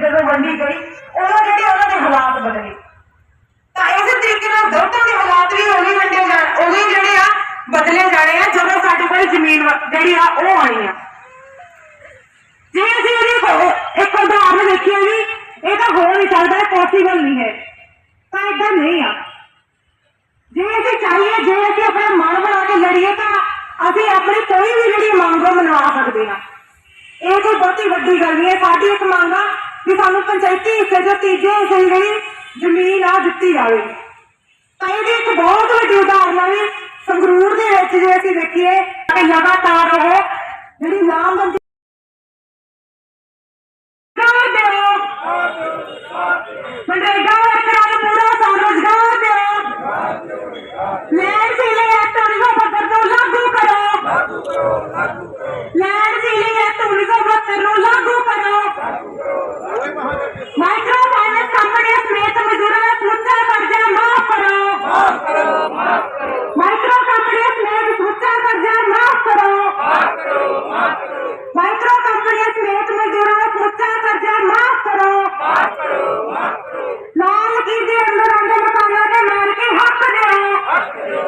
ਜਦੋਂ ਵੰਡੀ ਗਈ, ਉਦੋਂ ਜਿਹੜੇ ਉਹਨਾਂ ਦੇ ਹਾਲਾਤ ਬਦਲੇ। ਤਾਂ ਇਸੇ ਤਰੀਕੇ ਨਾਲ ਦੋਹਾਂ ਦੇ ਹਾਲਾਤ ਵੀ ਉਹੀ ਵੰਡੇ ਜਾਣ ਉਹੀ ਜਿਹੜੇ ਆ ਬਦਲੇ ਜਾਣੇ ਆ, ਜਦੋਂ ਸਾਡੇ ਕੋਲ ਜ਼ਮੀਨ ਜਿਹੜੀ ਆ ਉਹ ਆਣੀ ਆ। ਜੇ ਅਸੀਂ ਉਹਦੀ ਇੱਕ ਉਦਾਹਰਨ ਦੇਖੀਏ ਜੀ ਇਹ ਤਾਂ ਹੋ ਨਹੀਂ ਸਕਦਾ ਪੋਸੀਬਲ ਨਹੀਂ ਹੈ। ਤਾਂ ਇਦਾਂ ਨਹੀਂ ਆ। ਜੇ ਅਸੀਂ ਚਾਹੀਏ, ਜੇ ਅਸੀਂ ਆਪਣਾ ਮਨ ਬਣਾ ਕੇ ਲੜੀਏ, ਤਾਂ ਅਸੀਂ ਆਪਣੀ ਕੋਈ ਵੀ ਜਿਹੜੀ ਮੰਗ ਉਹ ਮਨਵਾ ਸਕਦੇ ਹਾਂ ਇਹ ਕੋਈ ਬਹੁਤੀ ਵੱਡੀ ਗੱਲ ਨਹੀਂ ਹੈ। ਸਾਡੀ ਇੱਕ ਮੰਗ ਆ ਕਿ ਸਾਨੂੰ ਪੰਚਾਇਤੀ ਹਿੱਸੇ ਦੇ ਤੀਜੇ ਹਿੱਸੇ ਜਿਹੜੀ ਜ਼ਮੀਨ ਆ ਦਿੱਤੀ ਜਾਵੇ। ਤਾਂ ਇਹਦੀ ਇੱਕ ਬਹੁਤ ਵੱਡੀ ਉਦਾਹਰਨ ਆ ਵੀ ਸੰਗਰੂਰ ਦੇ ਵਿੱਚ ਜੇ ਅਸੀਂ ਦੇਖੀਏ ਕਿ ਲਗਾਤਾਰ ਉਹ ਜਿਹੜੀ ਨਾਮਬੰਦੀ ਮਨਰੇਗਾ ਵਰਕਰਾਂ ਨੂੰ ਪੂਰਾ ਸਵਰੋਜ਼ਗਾਰ ਦਿਓ ਲੈਂਡ ਸੀਲਿੰਗ ਐਕਟ 1972 ਨੂੰ ਲਾਗੂ ਕਰੋ ਲੈਂਡ ਸੀਲਿੰਗ ਐਕਟ 1972 ਨੂੰ ਲਾਗੂ ਕਰੋ ਮਾਈਕਰੋ ਫਾਈਨੈਂਸ ਕੰਪਨੀਆਂ ਸਮੇਤ ਮਜ਼ਦੂਰਾਂ ਦਾ ਸਮੁੱਚਾ ਕਰਜ਼ਾ ਮਾਫ ਕਰੋ ਮਾਈਕਰੋ ਕੰਪਨੀਆਂ ਸਮੇਤ ਸਮੁੱਚਾ ਕਰਜ਼ਾ ਮਾਫ ਕਰੋ ਮਾਈਕਰੋ ਕੰਪਨੀਆਂ ਸਮੇਤ ਮਜ਼ਦੂਰਾਂ ਦਾ ਸਮੁੱਚਾ ਕਰਜ਼ਾ ਮਾਫ ਕਰੋ ਲਾਲ ਕੀ ਦੇ ਅੰਦਰ ਆਉਂਦੇ ਮਕਾਨਾਂ ਦੇ ਮਾਲਕੀ ਹੱਕ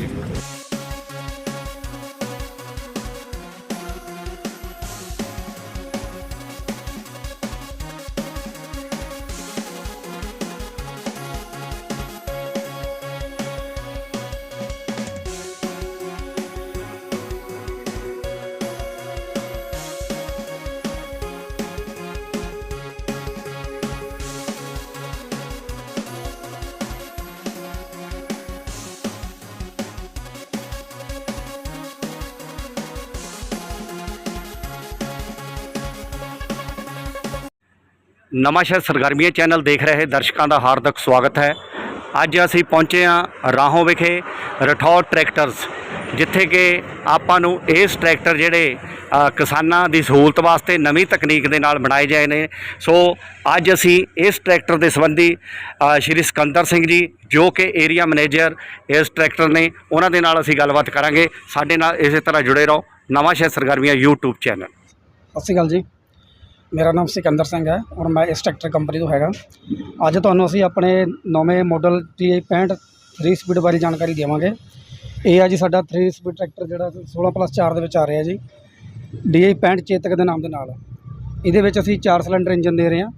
ਨਵਾਂਸ਼ਹਿਰ ਸਰਗਰਮੀਆਂ ਚੈਨਲ ਦੇਖ ਰਹੇ ਦਰਸ਼ਕਾਂ ਦਾ ਹਾਰਦਿਕ ਸਵਾਗਤ ਹੈ। ਅੱਜ ਅਸੀਂ ਪਹੁੰਚੇ ਹਾਂ ਰਾਹੋਂ ਵਿਖੇ ਰਠੌਰ ਟਰੈਕਟਰਸ, ਜਿੱਥੇ ਕਿ ਆਪਾਂ ਨੂੰ ਇਸ ਟਰੈਕਟਰ ਜਿਹੜੇ ਕਿਸਾਨਾਂ ਦੀ ਸਹੂਲਤ ਵਾਸਤੇ ਨਵੀਂ ਤਕਨੀਕ ਦੇ ਨਾਲ ਬਣਾਏ ਗਏ ਨੇ। ਸੋ ਅੱਜ ਅਸੀਂ ਇਸ ਟਰੈਕਟਰ ਦੇ ਸੰਬੰਧੀ ਸ਼੍ਰੀ ਸਿਕੰਦਰ ਸਿੰਘ ਜੀ, ਜੋ ਕਿ ਏਰੀਆ ਮੈਨੇਜਰ ਇਸ ਟਰੈਕਟਰ ਨੇ, ਉਹਨਾਂ ਦੇ ਨਾਲ ਅਸੀਂ ਗੱਲਬਾਤ ਕਰਾਂਗੇ। ਸਾਡੇ ਨਾਲ ਇਸੇ ਤਰ੍ਹਾਂ ਜੁੜੇ ਰਹੋ ਨਵਾਂ ਸ਼ਹਿਰ ਸਰਗਰਮੀਆਂ YouTube ਚੈਨਲ। ਸਤਿ ਸ਼੍ਰੀ ਅਕਾਲ ਜੀ। ਮੇਰਾ ਨਾਮ ਸਿਕੰਦਰ ਸਿੰਘ ਹੈ ਔਰ ਮੈਂ ਇਸ ਟਰੈਕਟਰ ਕੰਪਨੀ ਤੋਂ ਹੈਗਾ। ਅੱਜ ਤੁਹਾਨੂੰ ਅਸੀਂ ਆਪਣੇ ਨਵੇਂ ਮਾਡਲ ਟੀ 65 3 ਸਪੀਡ ਬਾਰੇ ਜਾਣਕਾਰੀ ਦੇਵਾਂਗੇ। ਇਹ ਆ ਜੀ ਸਾਡਾ 3 ਸਪੀਡ ਟਰੈਕਟਰ ਜਿਹੜਾ 16 ਪਲੱਸ 4 ਦੇ ਵਿੱਚ ਆ ਰਿਹਾ ਜੀ। ਡੀ 65 ਚੇਤਕ ਦੇ ਨਾਮ ਦੇ ਨਾਲ। ਇਹਦੇ ਵਿੱਚ ਅਸੀਂ 4 ਸਿਲੰਡਰ ਇੰਜਨ ਦੇ ਰਹੇ ਹਾਂ।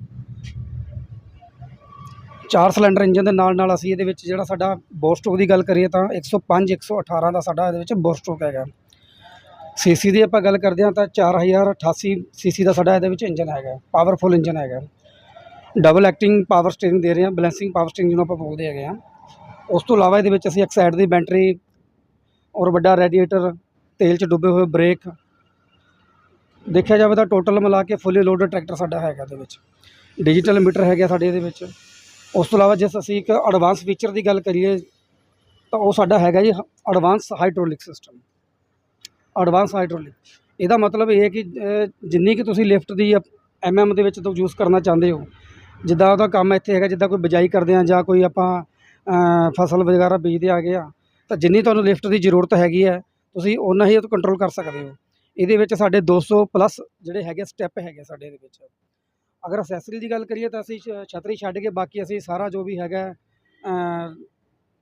4 ਸਿਲੰਡਰ ਇੰਜਨ ਦੇ ਨਾਲ ਨਾਲ ਅਸੀਂ ਇਹਦੇ ਵਿੱਚ ਜਿਹੜਾ ਸਾਡਾ ਬੋਸਟੋਕ ਦੀ ਗੱਲ ਕਰੀਏ ਤਾਂ 105 118 ਦਾ ਸਾਡਾ ਇਹਦੇ ਵਿੱਚ ਬੋਸਟੋਕ ਹੈਗਾ। ਸੀਸੀ ਦੀ ਆਪਾਂ ਗੱਲ ਕਰਦੇ ਹਾਂ ਤਾਂ 4088 ਸੀਸੀ ਦਾ ਸਾਡਾ ਇਹਦੇ ਵਿੱਚ ਇੰਜਨ ਹੈਗਾ ਪਾਵਰਫੁਲ ਇੰਜਨ ਹੈਗਾ ਡਬਲ ਐਕਟਿੰਗ ਪਾਵਰ ਸਟੀਅਰਿੰਗ ਦੇ ਰਹੇ ਹਾਂ ਬੈਲੈਂਸਿੰਗ ਪਾਵਰ ਸਟੀਅਰਿੰਗ ਜਿਹਨੂੰ ਆਪਾਂ ਬੋਲਦੇ ਹੈਗੇ ਆ ਉਸ ਤੋਂ ਇਲਾਵਾ ਇਹਦੇ ਵਿੱਚ ਅਸੀਂ ਇੱਕ ਸਾਈਡ ਦੀ ਬੈਟਰੀ ਔਰ ਵੱਡਾ ਰੈਡੀਏਟਰ ਤੇਲ 'ਚ ਡੁੱਬੇ ਹੋਏ ਬ੍ਰੇਕ ਦੇਖਿਆ ਜਾਵੇ ਤਾਂ ਟੋਟਲ ਮਿਲਾ ਕੇ ਫੁੱਲੀ ਲੋਡਡ ਟਰੈਕਟਰ ਸਾਡਾ ਹੈਗਾ ਇਹਦੇ ਵਿੱਚ। ਡਿਜੀਟਲ ਮੀਟਰ ਹੈਗਾ ਸਾਡੇ ਇਹਦੇ ਵਿੱਚ। ਉਸ ਤੋਂ ਇਲਾਵਾ ਜਿਸ ਅਸੀਂ ਇੱਕ ਐਡਵਾਂਸ ਫੀਚਰ ਦੀ ਗੱਲ ਕਰੀਏ ਤਾਂ ਉਹ ਸਾਡਾ ਹੈਗਾ ਜੀ advance hydraulic system advance hydraulic. ਇਹਦਾ ਮਤਲਬ ਇਹ ਹੈ ਕਿ ਜਿੰਨੀ ਕਿ ਤੁਸੀਂ ਲਿਫਟ ਦੀ ਐਮਐਮ ਦੇ ਵਿੱਚ ਤੋਂ ਯੂਜ਼ ਕਰਨਾ ਚਾਹੁੰਦੇ ਹੋ, ਜਿੱਦਾਂ ਉਹਦਾ ਕੰਮ ਇੱਥੇ ਹੈਗਾ, ਜਿੱਦਾਂ ਕੋਈ ਬਿਜਾਈ ਕਰਦੇ ਆ, ਜਾਂ ਕੋਈ ਆਪਾਂ ਫਸਲ ਵਗੈਰਾ ਬੀਜਦੇ ਆ ਗਏ ਆ, ਤਾਂ ਜਿੰਨੀ ਤੁਹਾਨੂੰ ਲਿਫਟ ਦੀ ਜ਼ਰੂਰਤ ਹੈਗੀ ਹੈ, ਤੁਸੀਂ ਓਨਾ ਹੀ ਉਹ ਕੰਟਰੋਲ ਕਰ ਸਕਦੇ ਹੋ। ਇਹਦੇ ਵਿੱਚ ਸਾਡੇ 200 ਪਲੱਸ ਜਿਹੜੇ ਹੈਗੇ ਸਟੈਪ ਹੈਗੇ ਸਾਡੇ ਇਹਦੇ ਵਿੱਚ। ਅਗਰ ਅਸੈਸਰੀ ਦੀ ਗੱਲ ਕਰੀਏ ਤਾਂ ਅਸੀਂ ਛ- ਛਤਰੀ ਛੱਡ ਕੇ ਬਾਕੀ ਅਸੀਂ ਸਾਰਾ ਜੋ ਵੀ ਹੈਗਾ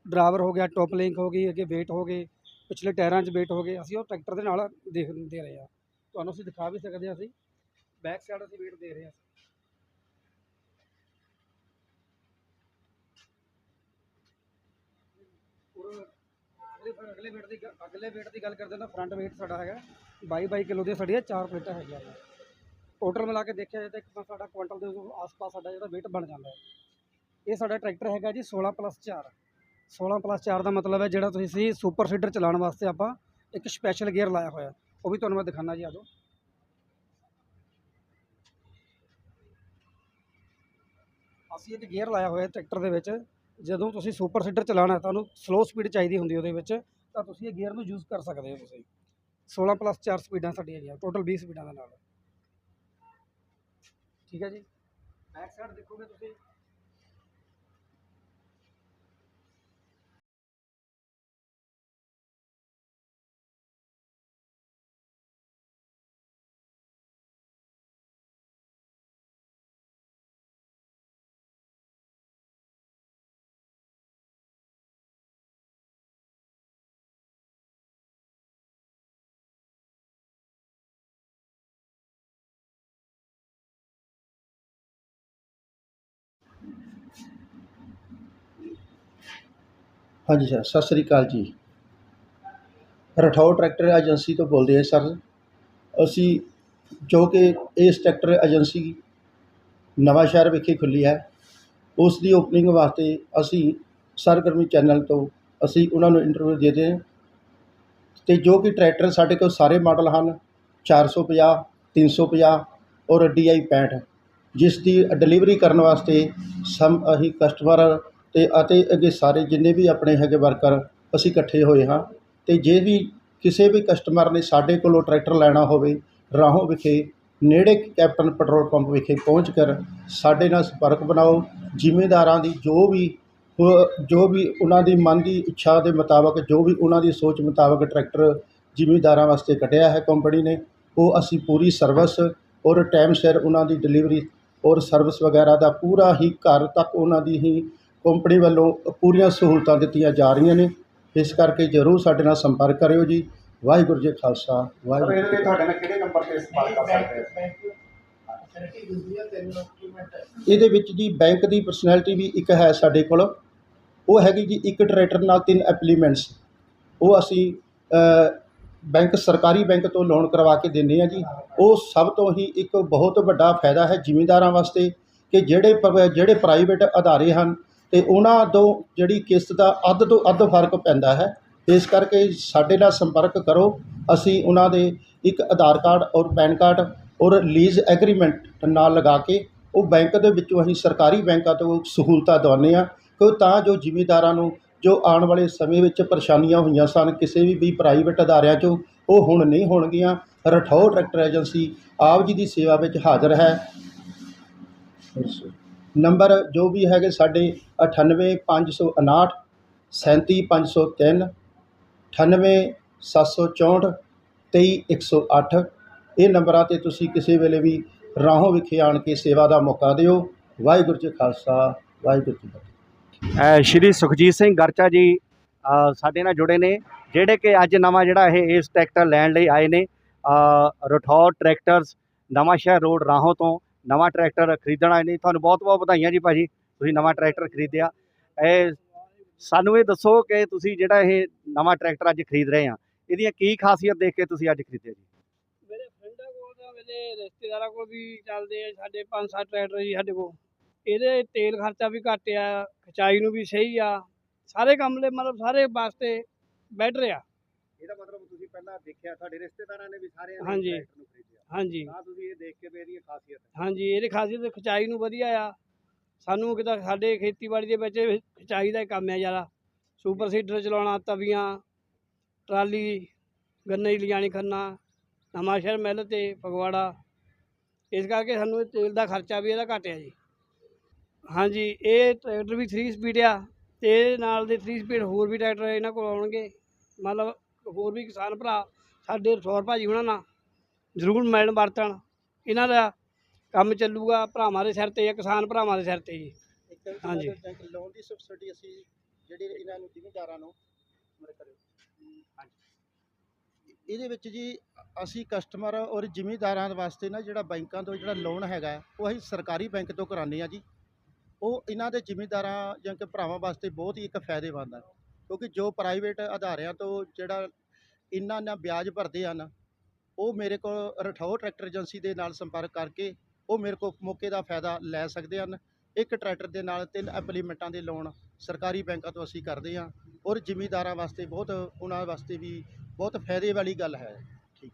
ਡਰਾਈਵਰ ਹੋ ਗਿਆ ਟੋਪ ਲਿੰਕ ਹੋ ਗਈ, ਅੱਗੇ ਵੇਟ ਹੋ ਗਏ ਪਿਛਲੇ ਟਾਇਰਾਂ 'ਚ ਵੇਟ ਹੋ ਗਏ, ਅਸੀਂ ਉਹ ਟਰੈਕਟਰ ਦੇ ਨਾਲ ਦੇਖ ਦੇ ਰਹੇ ਹਾਂ। ਤੁਹਾਨੂੰ ਅਸੀਂ ਦਿਖਾ ਵੀ ਸਕਦੇ ਹਾਂ ਅਸੀਂ ਬੈਕ ਸਾਈਡ ਅਸੀਂ ਵੇਟ ਦੇ ਰਹੇ ਹਾਂ। ਔਰ ਅਗਲੇ ਅਗਲੇ ਵੇਟ ਦੀ ਗ- ਅਗਲੇ ਵੇਟ ਦੀ ਗੱਲ ਕਰਦੇ ਹਾਂ ਤਾਂ ਫਰੰਟ ਵੇਟ ਸਾਡਾ ਹੈਗਾ 22 22 ਕਿਲੋ ਦੀਆਂ ਸਾਡੀਆਂ ਚਾਰ ਪਲੇਟਾਂ ਹੈਗੀਆਂ ਨੇ। ਟੋਟਲ ਮਿਲਾ ਕੇ ਦੇਖਿਆ ਜਾਏ ਤਾਂ ਇੱਕ ਤਾਂ ਸਾਡਾ ਕੁਇੰਟਲ ਦੇ ਆਸ-ਪਾਸ ਸਾਡਾ ਜਿਹੜਾ ਵੇਟ ਬਣ ਜਾਂਦਾ ਹੈ। ਇਹ ਸਾਡਾ ਟਰੈਕਟਰ ਹੈਗਾ ਜੀ 16 ਪਲੱਸ 4 16 ਪਲੱਸ 4 ਦਾ ਮਤਲਬ ਹੈ ਜਿਹੜਾ ਤੁਸੀਂ ਸੀ ਸੁਪਰ ਸੀਡਰ ਚਲਾਉਣ ਵਾਸਤੇ ਆਪਾਂ ਇੱਕ ਸਪੈਸ਼ਲ ਗੇਅਰ ਲਾਇਆ ਹੋਇਆ। ਉਹ ਵੀ ਤੁਹਾਨੂੰ ਮੈਂ ਦਿਖਾਣਾ ਜੀ ਆਜੋ ਅਸੀਂ ਇੱਕ ਗੇਅਰ ਲਾਇਆ ਹੋਇਆ ਟਰੈਕਟਰ ਦੇ ਵਿੱਚ। ਜਦੋਂ ਤੁਸੀਂ ਸੁਪਰ ਸੀਡਰ ਚਲਾਉਣਾ ਤੁਹਾਨੂੰ ਸਲੋ ਸਪੀਡ ਚਾਹੀਦੀ ਹੁੰਦੀ ਉਹਦੇ ਵਿੱਚ, ਤਾਂ ਤੁਸੀਂ ਇਹ ਗੇਅਰ ਨੂੰ ਯੂਜ਼ ਕਰ ਸਕਦੇ ਹੋ ਤੁਸੀਂ। 16 ਪਲੱਸ 4 ਸਪੀਡਾਂ ਸਾਡੀਆਂ ਹੈਗੀਆਂ ਟੋਟਲ 20 ਸਪੀਡਾਂ ਦੇ ਨਾਲ। ਠੀਕ ਹੈ ਜੀ? ਬੈਕ ਸਾਈਡ ਦੇਖੋਗੇ ਤੁਸੀਂ। ਹਾਂਜੀ ਸਰ, ਸਤਿ ਸ੍ਰੀ ਅਕਾਲ ਜੀ। ਰਠੌਰ ਟਰੈਕਟਰ ਏਜੰਸੀ ਤੋਂ ਬੋਲਦੇ ਹਾਂ ਸਰ। ਅਸੀਂ ਜੋ ਕਿ ਇਸ ਟਰੈਕਟਰ ਏਜੰਸੀ ਨਵਾਂ ਸ਼ਹਿਰ ਵਿਖੇ ਖੁੱਲੀ ਹੈ, ਉਸ ਦੀ ਓਪਨਿੰਗ ਵਾਸਤੇ ਅਸੀਂ ਸਰਗਰਮੀ ਚੈਨਲ ਤੋਂ ਅਸੀਂ ਉਹਨਾਂ ਨੂੰ ਇੰਟਰਵਿਊ ਦੇ ਦੇ ਤੇ ਜੋ ਕਿ ਟਰੈਕਟਰ ਸਾਡੇ ਕੋਲ ਸਾਰੇ ਮਾਡਲ ਹਨ 450 350 ਔਰ DI 65 ਜਿਸ ਦੀ ਡਿਲੀਵਰੀ ਕਰਨ ਵਾਸਤੇ ਸਮ, ਅਸੀਂ ਕਸਟਮਰ ਤੇ ਅਤੇ ਅੱਗੇ ਸਾਰੇ ਜਿੰਨੇ ਵੀ ਆਪਣੇ ਹੈਗੇ ਵਰਕਰ, ਅਸੀਂ ਇਕੱਠੇ ਹੋਏ ਹਾਂ। ਅਤੇ ਜੇ ਵੀ ਕਿਸੇ ਵੀ ਕਸਟਮਰ ਨੇ ਸਾਡੇ ਕੋਲੋਂ ਟਰੈਕਟਰ ਲੈਣਾ ਹੋਵੇ, ਰਾਹੋਂ ਵਿਖੇ ਨੇੜੇ ਕੈਪਟਨ ਪੈਟਰੋਲ ਪੰਪ ਵਿਖੇ ਪਹੁੰਚ ਕਰ ਸਾਡੇ ਨਾਲ ਸੰਪਰਕ ਬਣਾਓ। ਜ਼ਿਮੀਂਦਾਰਾਂ ਦੀ ਜੋ ਵੀ ਜੋ ਵੀ ਉਹਨਾਂ ਦੀ ਮਨ ਦੀ ਇੱਛਾ ਦੇ ਮੁਤਾਬਕ, ਜੋ ਵੀ ਉਹਨਾਂ ਦੀ ਸੋਚ ਮੁਤਾਬਕ ਟਰੈਕਟਰ ਜ਼ਿਮੀਂਦਾਰਾਂ ਵਾਸਤੇ ਕੱਢਿਆ ਹੈ ਕੰਪਨੀ ਨੇ, ਉਹ ਅਸੀਂ ਪੂਰੀ ਸਰਵਿਸ ਔਰ ਟਾਈਮ ਸਿਰ ਉਹਨਾਂ ਦੀ ਡਿਲੀਵਰੀ ਔਰ ਸਰਵਿਸ ਵਗੈਰਾ ਦਾ ਪੂਰਾ ਹੀ ਘਰ ਤੱਕ ਉਹਨਾਂ ਦੀ ਹੀ ਕੰਪਨੀ ਵੱਲੋਂ ਪੂਰੀਆਂ ਸਹੂਲਤਾਂ ਦਿੱਤੀਆਂ ਜਾ ਰਹੀਆਂ ਨੇ। ਇਸ ਕਰਕੇ ਜ਼ਰੂਰ ਸਾਡੇ ਨਾਲ ਸੰਪਰਕ ਕਰਿਓ ਜੀ। ਵਾਹਿਗੁਰੂ ਜੀ ਖਾਲਸਾ ਸਰ ਵਾਹਿਗੁਰੂ ਇਹਦੇ ਲਈ ਤੁਹਾਡੇ ਨਾਲ ਕਿਹੜੇ ਨੰਬਰ ਤੇ ਸੰਪਰਕ ਕਰ ਸਕਦੇ ਹਾਂ? ਇਹਦੇ ਵਿੱਚ ਜੀ ਬੈਂਕ ਦੀ ਪਰਸਨੈਲਿਟੀ ਵੀ ਇੱਕ ਹੈ ਸਾਡੇ ਕੋਲ। ਉਹ ਹੈਗੀ ਜੀ ਇੱਕ ਟਰੈਕਟਰ ਨਾਲ ਤਿੰਨ ਐਪਲੀਮੈਂਟਸ ਉਹ ਅਸੀਂ ਅ, ਬੈਂਕ ਸਰਕਾਰੀ ਬੈਂਕ ਤੋਂ ਲੋਨ ਕਰਵਾ ਕੇ ਦਿੰਦੇ ਆ ਜੀ। ਉਹ ਸਭ ਤੋਂ ਹੀ ਇੱਕ ਬਹੁਤ ਵੱਡਾ ਫਾਇਦਾ ਹੈ ਜ਼ਿਮੀਂਦਾਰਾਂ ਵਾਸਤੇ ਕਿ ਜਿਹੜੇ ਪ- ਜਿਹੜੇ ਪ੍ਰਾਈਵੇਟ ਅਦਾਰੇ ਹਨ ਅਤੇ ਉਹਨਾਂ ਤੋਂ ਜਿਹੜੀ ਕਿਸ਼ਤ ਦਾ ਅੱਧ ਤੋਂ ਅੱਧ ਫ਼ਰਕ ਪੈਂਦਾ ਹੈ। ਇਸ ਕਰਕੇ ਸਾਡੇ ਨਾਲ ਸੰਪਰਕ ਕਰੋ। ਅਸੀਂ ਉਹਨਾਂ ਦੇ ਇੱਕ ਆਧਾਰ ਕਾਰਡ ਔਰ ਪੈਨ ਕਾਰਡ ਔਰ ਲੀਜ਼ ਐਗਰੀਮੈਂਟ ਨਾਲ ਲਗਾ ਕੇ ਉਹ ਬੈਂਕ ਦੇ ਵਿੱਚੋਂ ਅਸੀਂ ਸਰਕਾਰੀ ਬੈਂਕਾਂ ਤੋਂ ਸਹੂਲਤਾਂ ਦਿਵਾਉਂਦੇ ਹਾਂ। ਕਿ ਤਾਂ ਜੋ ਜ਼ਿਮੀਂਦਾਰਾਂ ਨੂੰ ਜੋ ਆਉਣ ਵਾਲੇ ਸਮੇਂ ਵਿੱਚ ਪਰੇਸ਼ਾਨੀਆਂ ਹੋਈਆਂ ਸਨ, ਕਿਸੇ ਵੀ ਵੀ ਪ੍ਰਾਈਵੇਟ ਅਦਾਰਿਆਂ 'ਚੋਂ ਉਹ ਹੁਣ ਨਹੀਂ ਹੋਣਗੀਆਂ। ਰਠੌਰ ਟਰੈਕਟਰ ਏਜੰਸੀ ਆਪ ਜੀ ਦੀ ਸੇਵਾ ਵਿੱਚ ਹਾਜ਼ਰ ਹੈ। ਨੰਬਰ ਜੋ ਵੀ ਹੈਗੇ ਸਾਡੇ 98559 37503 98764 23108 ਇਹ ਨੰਬਰਾਂ ਤੇ ਤੁਸੀਂ ਕਿਸੇ ਵੇਲੇ ਵੀ ਰਾਹੋਂ ਵਿਖੇ ਆਣ ਕੇ ਸੇਵਾ ਦਾ ਮੌਕਾ ਦਿਓ। ਵਾਹਿਗੁਰੂ ਜੀ ਖਾਲਸਾ ਵਾਹਿਗੁਰੂ ਜੀ ਫਤਿਹ। ਸ਼੍ਰੀ ਸੁਖਜੀਤ ਸਿੰਘ ਗਰਚਾ ਜੀ ਸਾਡੇ ਨਾਲ ਜੁੜੇ ਨੇ ਜਿਹੜੇ ਕਿ ਅੱਜ ਨਵਾਂ ਜਿਹੜਾ ਇਹ ਇਸ ਟਰੈਕਟਰ ਲੈਣ ਲਈ ਆਏ ਨੇ। ਅ, ਰਠੌਰ ਟਰੈਕਟਰਸ ਨਵਾਂ ਸ਼ਹਿਰ ਰੋਡ ਰਾਹੋਂ ਤੋਂ ਨਵਾਂ ਟਰੈਕਟਰ ਖਰੀਦਣ ਆਏ ਨੇ ਤੁਹਾਨੂੰ ਬਹੁਤ ਬਹੁਤ ਵਧਾਈਆਂ ਜੀ ਭਾਜੀ ਤੁਸੀਂ ਨਵਾਂ ਟਰੈਕਟਰ ਖਰੀਦਿਆ। ਇਹ ਸਾਨੂੰ ਇਹ ਦੱਸੋ ਕਿ ਤੁਸੀਂ ਜਿਹੜਾ ਇਹ ਨਵਾਂ ਟਰੈਕਟਰ ਅੱਜ ਖਰੀਦ ਰਹੇ ਆ ਇਹਦੀਆਂ ਕੀ ਖਾਸੀਅਤ ਦੇਖ ਕੇ ਤੁਸੀਂ ਅੱਜ ਖਰੀਦਿਆ ਜੀ? ਮੇਰੇ ਫਰੈਂਡਾਂ ਕੋਲ ਤਾਂ ਮੇਰੇ ਰਿਸ਼ਤੇਦਾਰਾਂ ਕੋਲ ਵੀ ਚੱਲਦੇ ਆ ਸਾਡੇ ਪੰਜ ਸੱਤ ਟਰੈਕਟਰ ਜੀ ਸਾਡੇ ਕੋਲ। ਇਹਦੇ ਤੇਲ ਖਰਚਾ ਵੀ ਘੱਟ ਆ ਖਚਾਈ ਨੂੰ ਵੀ ਸਹੀ ਆ ਸਾਰੇ ਕੰਮ ਲਈ ਮਤਲਬ ਸਾਰੇ ਵਾਸਤੇ ਬੈਟਰ ਆ। ਇਹਦਾ ਮਤਲਬ ਤੁਸੀਂ ਪਹਿਲਾਂ ਦੇਖਿਆ ਤੁਹਾਡੇ ਰਿਸ਼ਤੇਦਾਰਾਂ ਨੇ ਵੀ ਸਾਰਿਆਂ ਨੇ ਇਸ ਹਾਂਜੀ। ਹਾਂਜੀ। ਤਾਂ ਤੁਸੀਂ ਇਹ ਦੇਖ ਕੇ ਵੀ ਖਾਸੀਅਤ ਹਾਂਜੀ ਇਹਦੀ ਖਾਸੀਅਤ ਖਚਾਈ ਨੂੰ ਵਧੀਆ ਆ। ਸਾਨੂੰ ਕਿਤਾ ਸਾਡੇ ਖੇਤੀਬਾੜੀ ਦੇ ਵਿੱਚ ਖਚਾਈ ਦਾ ਹੀ ਕੰਮ ਆ ਜ਼ਿਆਦਾ। ਸੁਪਰ ਸੀਡਰ ਚਲਾਉਣਾ ਤਵੀਆਂ ਟਰਾਲੀ ਗੰਨੇ ਲਿਜਾਣੀ ਖੰਨਾ ਨਵਾਂ ਸ਼ਹਿਰ ਮਿਲ ਤੇ ਫਗਵਾੜਾ। ਇਸ ਕਰਕੇ ਸਾਨੂੰ ਇਹ ਤੇਲ ਦਾ ਖਰਚਾ ਵੀ ਇਹਦਾ ਘਟਿਆ ਜੀ। ਹਾਂਜੀ ਇਹ ਟਰੈਕਟਰ ਵੀ 3 ਸਪੀਡ ਆ ਤੇ ਇਹਦੇ ਨਾਲ ਦੇ 3 ਸਪੀਡ ਹੋਰ ਵੀ ਟਰੈਕਟਰ ਇਹਨਾਂ ਕੋਲ ਆਉਣਗੇ। ਮਤਲਬ ਹੋਰ ਵੀ ਕਿਸਾਨ ਭਰਾ ਸਾਡੇ ਰਸੌਰ ਭਾਜੀ ਉਹਨਾਂ ਨਾਲ ਜ਼ਰੂਰ ਮਿਲਣ ਵਰਤਣ। ਇਹਨਾਂ ਦਾ ਕੰਮ ਚੱਲੂਗਾ ਭਰਾਵਾਂ ਦੇ ਸਿਰ ਤੇ ਜਾਂ ਕਿਸਾਨ ਭਰਾਵਾਂ ਦੇ ਸਿਰ ਤੇ ਜੀ। ਹਾਂਜੀ। ਲੋਨ ਦੀ ਸਬਸਿਡੀ ਅਸੀਂ ਜਿਹੜੀ ਇਹਨਾਂ ਨੂੰ ਜ਼ਿਮੀਂਦਾਰਾਂ ਨੂੰ ਮੇਰੇ ਕਰਿਓ। ਇਹਦੇ ਵਿੱਚ ਜੀ ਅਸੀਂ ਕਸਟਮਰ ਔਰ ਜ਼ਿਮੀਂਦਾਰਾਂ ਦੇ ਵਾਸਤੇ ਨਾ ਜਿਹੜਾ ਬੈਂਕਾਂ ਤੋਂ ਜਿਹੜਾ ਲੋਨ ਹੈਗਾ ਉਹ ਅਸੀਂ ਸਰਕਾਰੀ ਬੈਂਕ ਤੋਂ ਕਰਾਉਂਦੇ ਆ ਜੀ। ਉਹ ਇਹਨਾਂ ਦੇ ਜ਼ਿਮੀਂਦਾਰਾਂ ਜਾਂ ਕਿ ਭਰਾਵਾਂ ਵਾਸਤੇ ਬਹੁਤ ਹੀ ਇੱਕ ਫਾਇਦੇਮੰਦ ਹੈ ਕਿਉਂਕਿ ਜੋ ਪ੍ਰਾਈਵੇਟ ਅਦਾਰਿਆਂ ਤੋਂ ਜਿਹੜਾ ਇਹਨਾਂ ਨਾਲ ਵਿਆਜ ਭਰਦੇ ਹਨ ਉਹ ਮੇਰੇ ਕੋਲ ਰਠੌਰ ਟਰੈਕਟਰ ਏਜੰਸੀ ਦੇ ਨਾਲ ਸੰਪਰਕ ਕਰਕੇ ਉਹ ਮੇਰੇ ਕੋਲ ਮੌਕੇ ਦਾ ਫਾਇਦਾ ਲੈ ਸਕਦੇ ਹਨ। ਇੱਕ ਟਰੈਕਟਰ ਦੇ ਨਾਲ ਤਿੰਨ ਐਪਲੀਮੈਂਟਾਂ ਦੇ ਲੋਨ ਸਰਕਾਰੀ ਬੈਂਕਾਂ ਤੋਂ ਅਸੀਂ ਕਰਦੇ ਹਾਂ ਔਰ ਜ਼ਿਮੀਂਦਾਰਾਂ ਵਾਸਤੇ ਬਹੁਤ, ਉਹਨਾਂ ਵਾਸਤੇ ਵੀ ਬਹੁਤ ਫਾਇਦੇ ਵਾਲੀ ਗੱਲ ਹੈ। ਠੀਕ